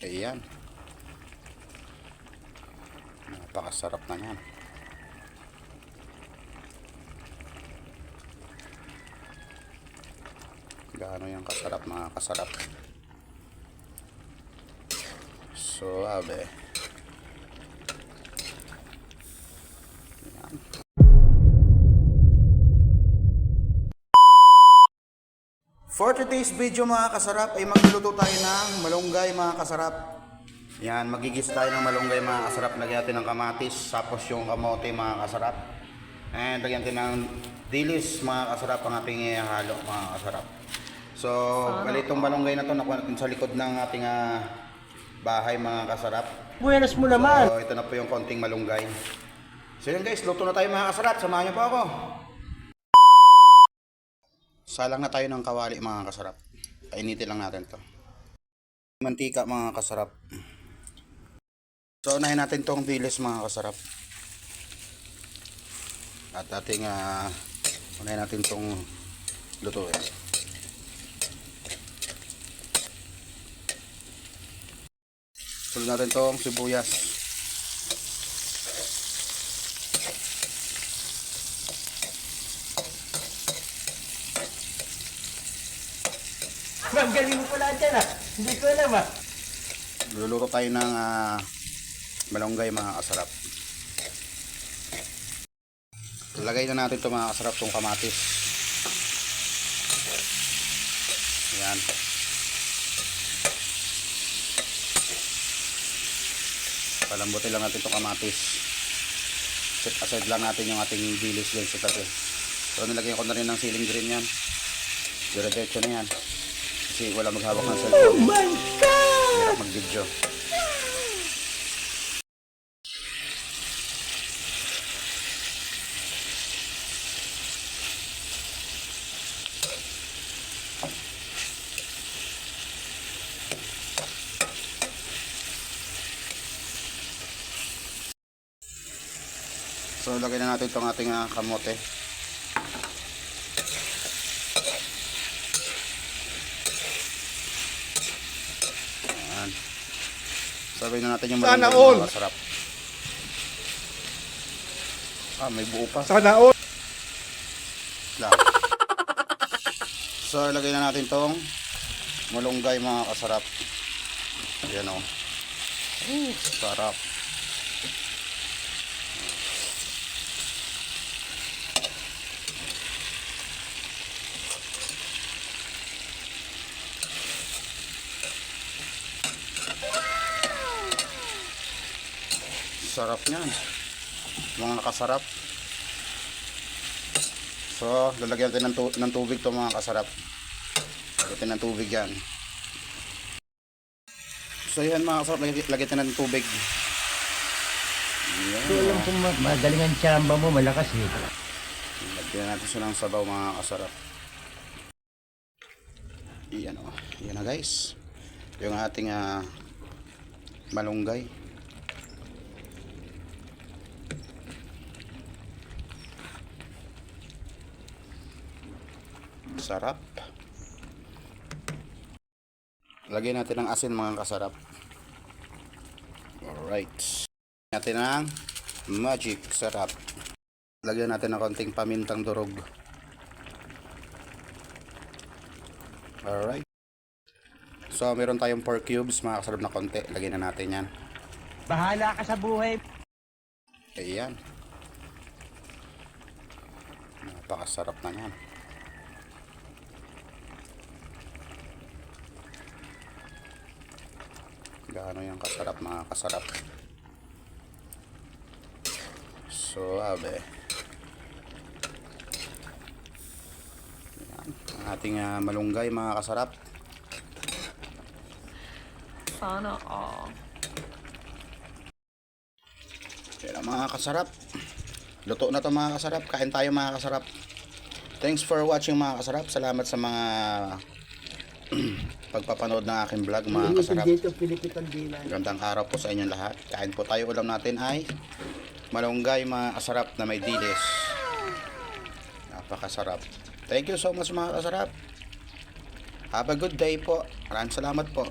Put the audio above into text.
Ayan. Napakasarap na yan. Gaano yung kasarap mga kasarap. Suabe. Ayan. For today's video mga kasarap ay magluluto tayo ng malunggay mga kasarap. Yan, magigis tayo ng malunggay mga kasarap. Lagyan natin ng kamatis, tapos yung kamote mga kasarap. And lagyan natin ng dilis mga kasarap ang ating ihalo mga kasarap. So, bali itong malunggay na to nakuha natin sa likod ng ating ah, bahay mga kasarap. Buenas mo naman. So, ito na po yung konting malunggay. So yun guys, luto na tayo mga kasarap. Samahan niyo po ako. Salang na tayo ng kawali mga kasarap. Painitin lang natin to. Mantika mga kasarap. So unahin natin tong dilis mga kasarap. At ating uh, unahin natin tong lutuin. Sunod natin tong sibuyas. Ang galing mo pala dyan ah. Hindi ko alam ah. Luluto tayo ng ah, malunggay mga kasarap. Lagay na natin ito mga kasarap tong kamatis. Ayan. Palambutin lang natin itong kamatis. Set aside lang natin yung ating dilis dyan sa tabi. So nilagyan ko na rin ng ceiling green yan. Diretso na yan. Kasi wala maghawak ng cellphone. Oh my God! Hirap mag-video. So, lagay na natin itong ating ah, kamote. Sabay na natin yung Sana malunggay all. masarap. Ah, may buo pa. Sana all. Lang. So, ilagay na natin tong malunggay mga kasarap. Yan o. Uh, sarap. Sarap niyan. Mga kasarap. So, lalagyan natin ng, tu- ng tubig to mga kasarap. Lagyan ng tubig yan. So, yan mga kasarap, lagyan, lagyan natin ng tubig. Yan. Ko alam kung ma- magaling ang tsamba mo, malakas eh. Lagyan natin siya ng sabaw mga kasarap. Yan o. Yan na guys. Yung ating ah, malunggay. Sarap. Lagyan natin ng asin mga kasarap. Alright. Lagyan natin ng magic sarap. Lagyan natin ng konting pamintang durog. Alright. So, meron tayong 4 cubes, mga kasarap na konti. Lagyan na natin yan. Bahala ka sa buhay. Ayan. Napakasarap na yan. Gaano yung kasarap mga kasarap. Suabe. Ayan. Ang ating ah, malunggay mga kasarap. Sana all. Yan mga kasarap. Luto na to mga kasarap. Kain tayo mga kasarap. Thanks for watching mga kasarap. Salamat sa mga pagpapanood ng aking vlog mga kasarap. Magandang araw po sa inyong lahat. Kain po tayo. Ulam natin ay malunggay mga kasarap na may dilis. Napakasarap. Thank you so much mga kasarap. Have a good day po. Maraming salamat po.